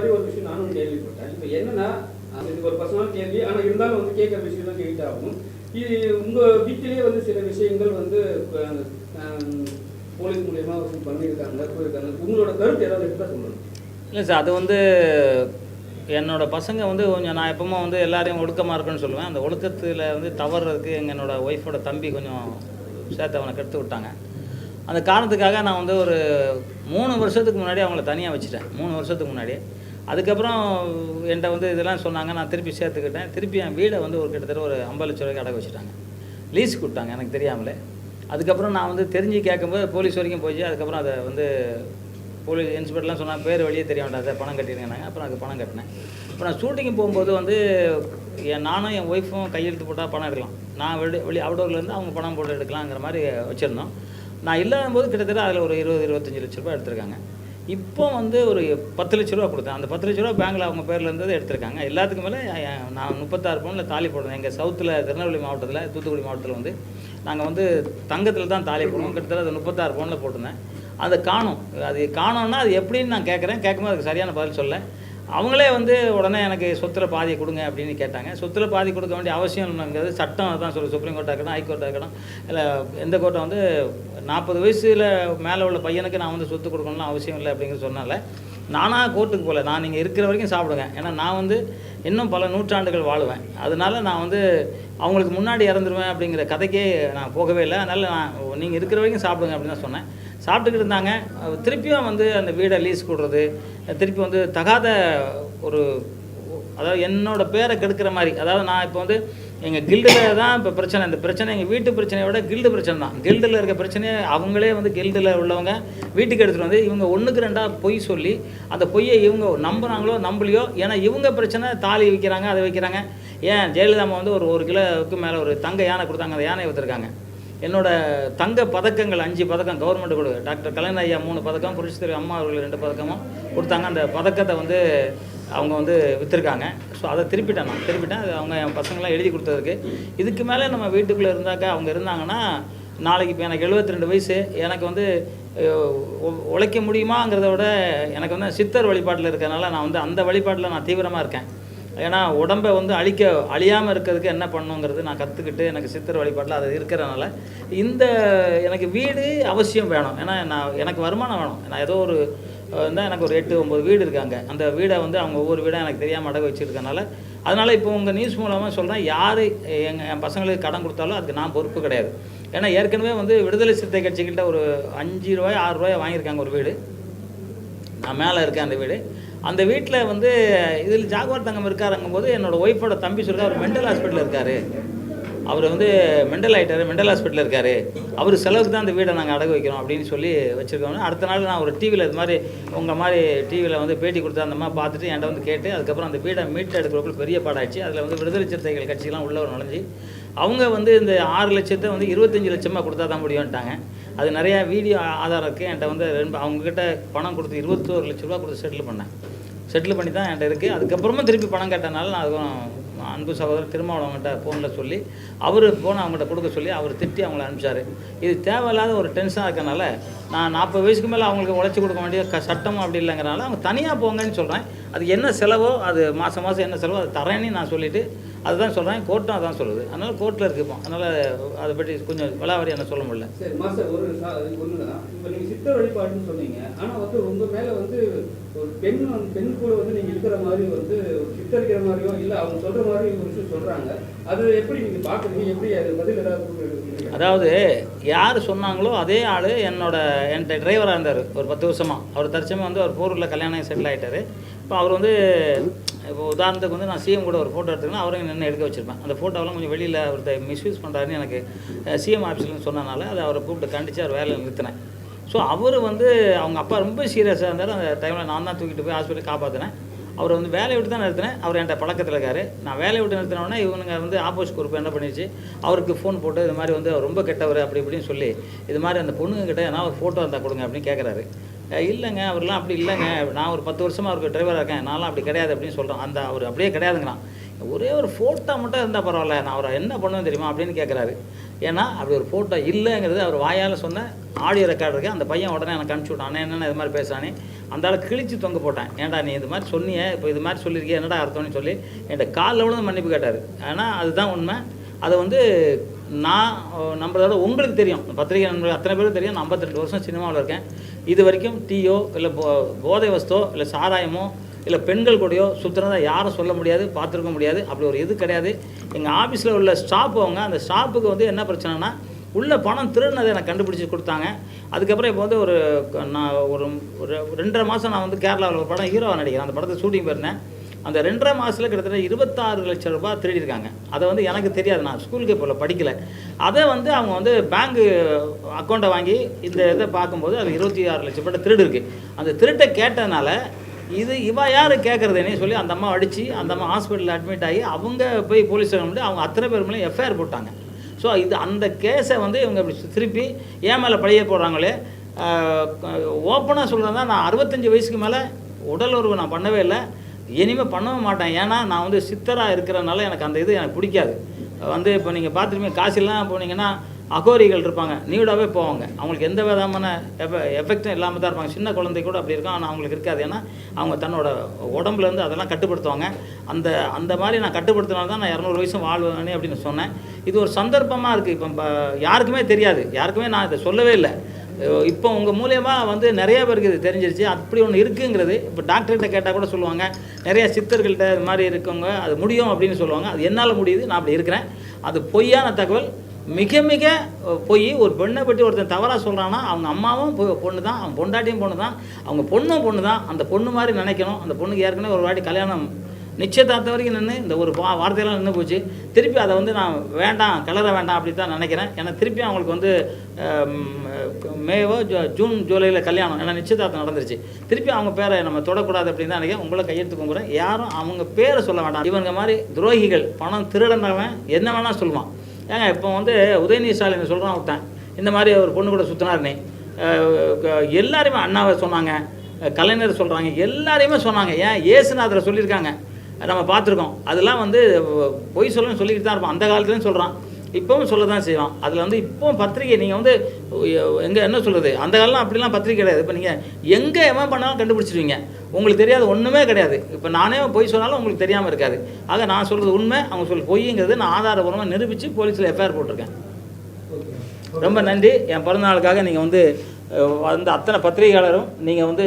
மாதிரி ஒரு விஷயம் நானும் கேள்விப்பட்டேன். இப்போ என்னன்னா அது இது ஒரு பர்சனல் கேள்வி. ஆனால் இருந்தாலும் வந்து கேட்குற விஷயம் தான் கேட்டு ஆகணும். இது உங்கள் வீட்டிலேயே வந்து சில விஷயங்கள் வந்து போலீஸ் மூலயமா பண்ணியிருக்காங்க போயிருக்காங்க. உங்களோட கருத்து ஏதாவது எடுத்தால் சொல்லணும் இல்லை சார் அது வந்து என்னோட பசங்க வந்து கொஞ்சம் நான் எப்பவுமே வந்து எல்லாரையும் ஒழுக்கமாக இருக்குன்னு சொல்லுவேன். அந்த ஒழுக்கத்தில் வந்து தவறுறதுக்கு எங்கள் என்னோட ஒய்ஃபோட தம்பி கொஞ்சம் சேர்த்து அவனை கெடுத்து விட்டாங்க. அந்த காரணத்துக்காக நான் வந்து ஒரு மூணு வருஷத்துக்கு முன்னாடி அவங்கள தனியாக வச்சுட்டேன். மூணு வருஷத்துக்கு முன்னாடி அதுக்கப்புறம் என்கிட்ட வந்து இதெல்லாம் சொன்னாங்க நான் திருப்பி சேர்த்துக்கிட்டேன். திருப்பி என் வீடை வந்து ஒரு கிட்டத்தட்ட ஒரு ஐம்பது லட்ச ரூபாய்க்கு அடகு வச்சுட்டாங்க. லீஸ் கொடுத்தாங்க எனக்கு தெரியாமலே. அதுக்கப்புறம் நான் வந்து தெரிஞ்சு கேட்கும்போது போலீஸ் வரைக்கும் போய் அதுக்கப்புறம் அதை வந்து போலீஸ் இன்ஸ்பெக்டர்லாம் சொன்னாங்க பேர் வழியே தெரிய வேண்டாம் பணம் கட்டிடுங்கன்னாங்க அப்புறம் அதுக்கு பணம் கட்டினேன். இப்போ நான் ஷூட்டிங் போகும்போது வந்து என் நானும் என் ஒய்ஃபும் கையெழுத்து போட்டால் பணம் எடுக்கலாம். நான் வெளி வெளி அவுடோர்லேருந்து அவங்க பணம் போட்டு எடுக்கலாங்கிற மாதிரி வச்சுருந்தோம். நான் இல்லாத போது கிட்டத்தட்ட அதில் ஒரு இருபது இருபத்தஞ்சி லட்ச ரூபாய் எடுத்திருக்காங்க. இப்போ வந்து ஒரு பத்து லட்ச ரூபா கொடுத்தேன். அந்த பத்து லட்ச ரூபா பேங்க்கில் அவங்க பேரில் இருந்ததை எடுத்திருக்காங்க. எல்லாத்துக்கும் மேலே நான் முப்பத்தாறு பவுனில் தாலி போடுறேன். எங்கள் சவுத்தில் திருநெல்வேலி மாவட்டத்தில் தூத்துக்குடி மாவட்டத்தில் வந்து நாங்கள் வந்து தங்கத்தில் தான் தாலி போடுவோம். கிட்டத்தட்ட அது முப்பத்தாறு பவுனில் போட்டிருந்தேன். அதை காணும் அது காணோன்னா அது எப்படின்னு நான் கேட்குறேன் கேட்கும்போது அதுக்கு சரியான பதில் சொல்ல. அவங்களே வந்து உடனே எனக்கு சொத்தில் பாதி கொடுங்க அப்படின்னு கேட்டாங்க. சொத்தில் பாதி கொடுக்க வேண்டிய அவசியம் இல்லைங்கிறது சட்டம் அதான் சொல்லு சுப்ரீம் கோர்ட்டாக இருக்கணும் ஹைகோர்ட்டாக இருக்கணும் இல்லை எந்த கோர்ட்டை வந்து நாற்பது வயசில் மேலே உள்ள பையனுக்கு நான் வந்து சொத்து கொடுக்கணும்னு அவசியம் இல்லை அப்படிங்கிற சொன்னால நானாக கோர்ட்டுக்கு போகல நான் நீங்கள் இருக்கிற வரைக்கும் சாப்பிடுங்க. ஏன்னா நான் வந்து இன்னும் பல நூற்றாண்டுகள் வாழுவேன். அதனால நான் வந்து அவங்களுக்கு முன்னாடி இறந்துருவேன் அப்படிங்கிற கதைக்கே நான் போகவே இல்லை. அதனால் நான் நீங்கள் இருக்கிற வரைக்கும் சாப்பிடுங்க அப்படின்னு தான் சொன்னேன். சாப்பிட்டுக்கிட்டு இருந்தாங்க. திருப்பியும் வந்து அந்த வீடை லீஸ் கொடுறது திருப்பி வந்து தகாத ஒரு அதாவது என்னோடய பேரை கெடுக்கிற மாதிரி. அதாவது நான் இப்போ வந்து எங்கள் கில்டில் தான் இப்போ பிரச்சனை. இந்த பிரச்சனை எங்கள் வீட்டு பிரச்சனையை விட கில்டு பிரச்சனை தான். கில்டில் இருக்க பிரச்சனையே அவங்களே வந்து கில்டில் உள்ளவங்க வீட்டுக்கு எடுத்துகிட்டு வந்து இவங்க ஒன்றுக்கு ரெண்டாக பொய் சொல்லி அந்த பொய்யை இவங்க நம்புகிறாங்களோ நம்பலையோ ஏன்னா இவங்க பிரச்சனை தாலி வைக்கிறாங்க அதை வைக்கிறாங்க. ஏன் ஜெயலலிதா அம்மா வந்து ஒரு ஒரு கிலோவுக்கு மேலே ஒரு தங்க யானை கொடுத்தாங்க அந்த யானை வைத்திருக்காங்க என்னோட தங்க பதக்கங்கள் அஞ்சு பதக்கம் கவர்மெண்ட் கொடு. டாக்டர் கலைஞர் ஐயா மூணு பதக்கம் புரட்சி அம்மா அவர்கள் ரெண்டு பதக்கமும் கொடுத்தாங்க. அந்த பதக்கத்தை வந்து அவங்க வந்து விற்றுருக்காங்க ஸோ அதை திருப்பிட்டேன் நான். திருப்பிட்டேன். அது அவங்க என் பசங்களாம் எழுதி கொடுத்ததுக்கு. இதுக்கு மேலே நம்ம வீட்டுக்குள்ளே இருந்தாக்க அவங்க இருந்தாங்கன்னா நாளைக்கு இப்போ எனக்கு 72 ரெண்டு வயசு எனக்கு வந்து உழைக்க முடியுமாங்கிறத விட எனக்கு வந்து சித்தர் வழிபாட்டில் இருக்கிறனால நான் வந்து அந்த வழிபாட்டில் நான் தீவிரமாக இருக்கேன். ஏன்னா உடம்பை வந்து அழிக்க அழியாமல் இருக்கிறதுக்கு என்ன பண்ணுங்கிறது நான் கற்றுக்கிட்டு எனக்கு சித்தர் வழிபாட்டில் அது இருக்கிறனால இந்த எனக்கு வீடு அவசியம் வேணும். ஏன்னா நான் எனக்கு வருமானம் வேணும். நான் ஏதோ ஒரு இருந்தால் எனக்கு ஒரு எட்டு ஒம்பது வீடு இருக்காங்க. அந்த வீடை வந்து அவங்க ஒவ்வொரு வீடாக எனக்கு தெரியாமல் அடகு வச்சுருக்கனால அதனால் இப்போ உங்கள் நியூஸ் மூலமாக சொல்கிறேன் யார் எங்கள் என் பசங்களுக்கு கடன் கொடுத்தாலும் அதுக்கு நான் பொறுப்பு கிடையாது. ஏன்னா ஏற்கனவே வந்து விடுதலை சிறுத்தை கட்சிக்கிட்ட ஒரு அஞ்சு ரூபாய் ஆறு ரூபாய் வாங்கியிருக்காங்க ஒரு வீடு. நான் மேலே இருக்கேன் அந்த வீடு. அந்த வீட்டில் வந்து இதில் ஜாகுவார் தங்கம் இருக்காருங்கும் போது என்னோட ஒய்ஃபோட தம்பி சொல்லிட்டு அவர் மென்டல் ஹாஸ்பிட்டலில் இருக்கார். அவர் வந்து மெண்டல் ஆகிட்டார் மெண்டல் ஹாஸ்பிட்டலில் இருக்கார். அவர் செலவுக்கு தான் அந்த வீடை நாங்கள் அடகு வைக்கிறோம் அப்படின்னு சொல்லி வச்சுருக்கோம் அடுத்த நாள் நான் ஒரு டிவியில் இது மாதிரி உங்கள் மாதிரி டிவியில் வந்து பேட்டி கொடுத்து அந்த மாதிரி பார்த்துட்டு என்கிட்ட வந்து கேட்டு அதுக்கப்புறம் அந்த வீடை மீட்டு எடுக்கிறப்ப பெரிய பாடாச்சு அதில் வந்து விடுதலை சிறுத்தைகள் கட்சியெல்லாம் உள்ளவர் நுழைஞ்சு அவங்க வந்து இந்த ஆறு லட்சத்தை வந்து இருபத்தஞ்சி லட்சமாக கொடுத்தா தான் முடியும்ட்டாங்க அது நிறையா வீடியோ ஆதாரம் இருக்குது என்கிட்ட வந்து ரெண்டு அவங்கக்கிட்ட பணம் கொடுத்து இருபத்தோரு லட்ச ரூபா கொடுத்து செட்டில் பண்ணேன். செட்டில் பண்ணி தான் என்கிட்ட இருக்குது அதுக்கப்புறமா திருப்பி பணம் கேட்டனால நான் அதுவும் அன்பு சகோதரர் திருமாவளவங்கிட்ட ஃபோனில் சொல்லி அவர் ஃபோனை அவங்ககிட்ட கொடுக்க சொல்லி அவர் திட்டி அவங்கள அனுப்பிச்சாரு. இது தேவையில்லாத ஒரு டென்ஷனாக இருக்கனால நான் நாற்பது வயசுக்கு மேலே அவங்களுக்கு உழைச்சி கொடுக்க வேண்டிய க சட்டம் அப்படி இல்லைங்கிறனால அவங்க தனியாக போங்கன்னு சொல்கிறேன் அது என்ன செலவோ அது மாதம் மாதம் என்ன செலவோ அது தரேன்னு நான் சொல்லிவிட்டு அதுதான் சொல்கிறேன் கோர்ட்டும் அதான் சொல்லுது. அதனால் கோர்ட்டில் இருக்கு இப்போ. அதனால் அதை பற்றி கொஞ்சம் விளாவரி என்ன சொல்ல முடியல. சரி மாஸ்டர் ஒரு தான் இப்போ நீங்க சித்தர் வழிபாடுன்னு சொன்னீங்க. ஆனா வந்து உங்க மேல வந்து ஒரு பெண் பெண் கூட வந்து நீங்க இருக்கிற மாதிரி வந்து சித்தரிக்கிற மாதிரியோ இல்ல அவங்க சொல்ற மாதிரி ஒரு விஷயம் சொல்றாங்க. அது எப்படி நீங்க பாக்குறீங்க? எப்படி அது பதில் ஏதாவது? அதாவது யார் சொன்னாங்களோ அதே ஆள் என்னோட என்கிட்ட டிரைவராக இருந்தார் ஒரு பத்து வருஷமாக அவர் தற்சமயம் வந்து அவர் போரூரில் கல்யாணம் செட்டில் ஆகிட்டார் இப்போ அவர் வந்து இப்போ உதாரணத்துக்கு வந்து நான் சிஎம் கூட ஒரு ஃபோட்டோ எடுத்துக்கணும் அவரையும் நின்று எடுக்க வச்சிருப்பேன் அந்த ஃபோட்டோவெல்லாம் கொஞ்சம் வெளியில் அவர்கிட்ட மிஸ்யூஸ் பண்ணுறாருன்னு எனக்கு சிஎம் ஆஃபீஸ்லன்னு சொன்னனால அதை அவரை கூப்பிட்டு கண்டித்து அவர் வேலையில் நிறுத்தினேன். ஸோ அவர் வந்து அவங்க அப்பா ரொம்ப சீரியஸாக இருந்தார். அந்த டைமில் நான் தான் தூக்கிட்டு போய் ஹாஸ்பிட்டல் காப்பாற்றினேன் அவரை வந்து வேலையை விட்டு தான் நிறுத்தினேன். அவர் என்கிட்ட பழக்கத்தில் இருக்கார். நான் வேலையை விட்டு நிறுத்தினோடனே இவனுங்க வந்து ஆப்போசிட் குரூப் என்ன பண்ணிச்சு அவருக்கு ஃபோன் போட்டு இது மாதிரி வந்து ரொம்ப கெட்டவர் அப்படி இப்படின்னு சொல்லி இது மாதிரி அந்த பொண்ணுங்க கிட்ட ஏன்னா ஒரு ஃபோட்டோ இருந்தால் கொடுங்க அப்படின்னு கேட்குறாரு இல்லைங்க அவர்லாம் அப்படி இல்லைங்க. நான் ஒரு பத்து வருஷமாக அவருக்கு டிரைவராக இருக்கேன். நான்லாம் அப்படி கிடையாது அப்படின்னு சொல்கிறேன் அந்த அவர் அப்படியே கிடையாதுங்கிறான். ஒரே ஒரு ஃபோட்டோ மட்டும் இருந்தால் பரவாயில்ல. நான் அவரை என்ன பண்ணுவேன் தெரியுமா அப்படின்னு கேட்குறாரு ஏன்னா அப்படி ஒரு ஃபோட்டோ இல்லைங்கிறது அவர் வாயால் சொன்ன ஆடியோ ரெக்கார்டு இருக்குது அந்த பையன் உடனே எனக்கு அனுப்பிச்சி விட்டான். நான் என்னென்ன இது மாதிரி பேசுகிறானே அந்த ஆளை கிழிச்சு தொங்க போட்டேன். ஏன்டா நீ இது மாதிரி சொன்னியே? இப்போ இது மாதிரி சொல்லியிருக்கேன் என்னடா அர்த்தம்னு சொல்லி என்கிட்ட காலில் விழுந்து மன்னிப்பு கேட்டார். ஆனால் அதுதான் உண்மை. அதை வந்து நான் நம்மளோட உங்களுக்கு தெரியும். பத்திரிகை நண்பர்கள் அத்தனை பேரும் தெரியும். நான் 52 வருஷம் சினிமாவில் இருக்கேன். இது வரைக்கும் டீயோ இல்லை போ போதை வஸ்தோ இல்லை சாராயமோ இல்லை பெண்கள் கூடயோ சுற்றுறதா யாரும் சொல்ல முடியாது பார்த்துருக்க முடியாது. அப்படி ஒரு இது கிடையாது. எங்கள் ஆஃபீஸில் உள்ள ஸ்டாஃப் அவங்க அந்த ஸ்டாஃபுக்கு வந்து என்ன பிரச்சனைனா உள்ள பணம் திருடினதை எனக்கு கண்டுபிடிச்சி கொடுத்தாங்க. அதுக்கப்புறம் இப்போ வந்து ஒரு நான் ஒரு ஒரு ரெண்டரை மாதம் நான் வந்து கேரளாவில் ஒரு படம் ஹீரோவாக நடிக்கிறேன். அந்த படத்தை ஷூட்டிங் போயிருந்தேன். அந்த ரெண்டரை மாதத்தில் கிட்டத்தட்ட இருபத்தாறு லட்சம் ரூபாய் திருடியிருக்காங்க. அதை வந்து எனக்கு தெரியாது நான் ஸ்கூலுக்கு போல படிக்கலை. அதை வந்து அவங்க வந்து பேங்க்கு அக்கௌண்ட்டை வாங்கி இந்த இதை பார்க்கும்போது அது இருபத்தி ஆறு லட்சம் ரூபாய் திருடு இருக்குது அந்த திருட்டை கேட்டதுனால இது இவ யார் கேட்குறதுனே சொல்லி அந்த அம்மா அடித்து அந்த அம்மா ஹாஸ்பிட்டலில் அட்மிட் ஆகி அவங்க போய் போலீஸ் ஸ்டேஷன் அவங்க அத்தனை பேர் மேலே எஃப்ஐஆர் போட்டாங்க. ஸோ இது அந்த கேஸை வந்து இவங்க இப்படி திருப்பி ஏன் மேலே பழைய போடுறாங்களே ஓப்பனாக சொல்கிறதா நான் அறுபத்தஞ்சு வயசுக்கு மேலே உடல் உறவு நான் பண்ணவே இல்லை. இனிமேல் பண்ணவும் மாட்டேன். ஏன்னா நான் வந்து சித்தராக இருக்கிறனால எனக்கு அந்த இது எனக்கு பிடிக்காது. வந்து இப்போ நீங்கள் பார்த்துருப்பீங்க காசிலாம் போனீங்கன்னா அகோரிகள் இருப்பாங்க. நீடாகவே போவாங்க. அவங்களுக்கு எந்த விதமான எஃப எஃபெக்டும் இல்லாமல் தான் இருப்பாங்க. சின்ன குழந்தை கூட அப்படி இருக்கும். ஆனால் அவங்களுக்கு இருக்காது. ஏன்னா அவங்க தன்னோட உடம்புலேருந்து அதெல்லாம் கட்டுப்படுத்துவாங்க. அந்த அந்த மாதிரி நான் கட்டுப்படுத்தினால தான் நான் இரநூறு வயசும் வாழ்வேனே அப்படின்னு சொன்னேன். இது ஒரு சந்தர்ப்பமாக இருக்குது இப்போ யாருக்குமே தெரியாது. யாருக்குமே நான் இதை சொல்லவே இல்லை. இப்போ உங்கள் மூலயமா வந்து நிறைய பேருக்கு இது தெரிஞ்சிருச்சு. அப்படி ஒன்று இருக்குங்கிறது இப்போ டாக்டர்கிட்ட கேட்டால் கூட சொல்லுவாங்க. நிறைய சித்தர்கள்ட்ட இது மாதிரி இருக்கவங்க அது முடியும் அப்படின்னு சொல்லுவாங்க. அது என்னால் முடியுது நான் அப்படி இருக்கிறேன். அது பொய்யான தகவல். மிக மிக பொய். ஒரு பெண்ணை பற்றி ஒருத்தன் தவறாக சொல்கிறான்னா அவங்க அம்மாவும் பொ- பொண்ணு தான் அவங்க பொண்டாட்டியும் பொண்ணு தான் அவங்க பொண்ணும் பொண்ணு தான் அந்த பொண்ணு மாதிரி நினைக்கணும். அந்த பொண்ணுக்கு ஏற்கனவே ஒரு வாட்டி கல்யாணம் நிச்சயதார்த்தம் வரைக்கும் நின்று இந்த ஒரு வா வார்த்தையெல்லாம் நின்று போச்சு. திருப்பி அதை வந்து நான் வேண்டாம் கிளற வேண்டாம் அப்படி தான் நினைக்கிறேன். ஏன்னா திருப்பி அவங்களுக்கு வந்து மேவோ ஜூன் ஜூலையில் கல்யாணம். ஏன்னா நிச்சயதார்த்தம் நடந்துருச்சு. திருப்பி அவங்க பேரை நம்ம தொடக்கூடாது அப்படின்னு தான் நினைக்கிறேன். உங்களை கையெழுத்து கும்புறேன் யாரும் அவங்க பேரை சொல்ல வேண்டாம். இவங்க மாதிரி துரோகிகள் பணம் திருடனவன் என்ன வேணால் சொல்லுவான். ஏங்க இப்போ வந்து உதயநிதி ஸ்டாலின் சொல்கிறான் விட்டேன் இந்த மாதிரி ஒரு பொண்ணு கூட சுற்றினாருனே எல்லாருமே அண்ணாவை சொன்னாங்க. கலைஞர் சொல்கிறாங்க எல்லாரையுமே சொன்னாங்க. ஏன் ஏசுநாதரை சொல்லியிருக்காங்க. நம்ம பார்த்துருக்கோம். அதெல்லாம் வந்து பொய் சொல்லணும்னு சொல்லிக்கிட்டு தான் இருப்போம். அந்த காலத்துலேயும் சொல்கிறான் இப்போவும் சொல்ல தான் செய்வான். அதில் வந்து இப்போவும் பத்திரிகை நீங்கள் வந்து எங்கே என்ன சொல்கிறது அந்த காலம் அப்படிலாம் பத்திரிக்கை கிடையாது. இப்போ நீங்கள் எங்கே எவன் பண்ணாலும் கண்டுபிடிச்சிருவீங்க. உங்களுக்கு தெரியாது ஒன்றுமே கிடையாது. இப்போ நானே பொய் சொன்னாலும் உங்களுக்கு தெரியாமல் இருக்காது. ஆக நான் சொல்கிறது உண்மை அவங்க சொல் பொய்ங்கிறது நான் ஆதாரபூர்வமாக நிரூபித்து போலீஸில் எஃப்ஐஆர் போட்டிருக்கேன். ரொம்ப நன்றி. என் பிறந்தநாளுக்காக நீங்கள் வந்து அந்த வந்த அத்தனை பத்திரிகையாளரும் நீங்கள் வந்து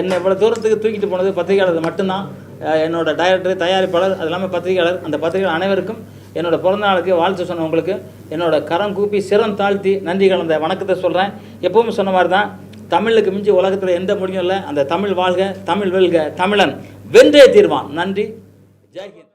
என்னை இவ்வளோ தூரத்துக்கு தூக்கிட்டு போனது பத்திரிகையாளர் மட்டும்தான். என்னோடய என்னோட டைரக்டர் தயாரிப்பாளர் அது எல்லாமே பத்திரிகையாளர் அந்த பத்திரிகையாளர் அனைவருக்கும் என்னோட பிறந்தநாளுக்கு வாழ்த்து சொன்ன உங்களுக்கு. என்னோட கரம் கூப்பி சிரம் தாழ்த்தி நன்றி கலந்த வணக்கத்தை சொல்கிறேன் எப்பவும் சொன்ன மாதிரி தான் தமிழுக்கு மிஞ்சி உலகத்தில் எந்த முடியும் இல்லை. அந்த தமிழ் வாழ்க தமிழ் வெல்க தமிழன். வென்றே தீர்வான். நன்றி. ஜெய்ஹிந்த்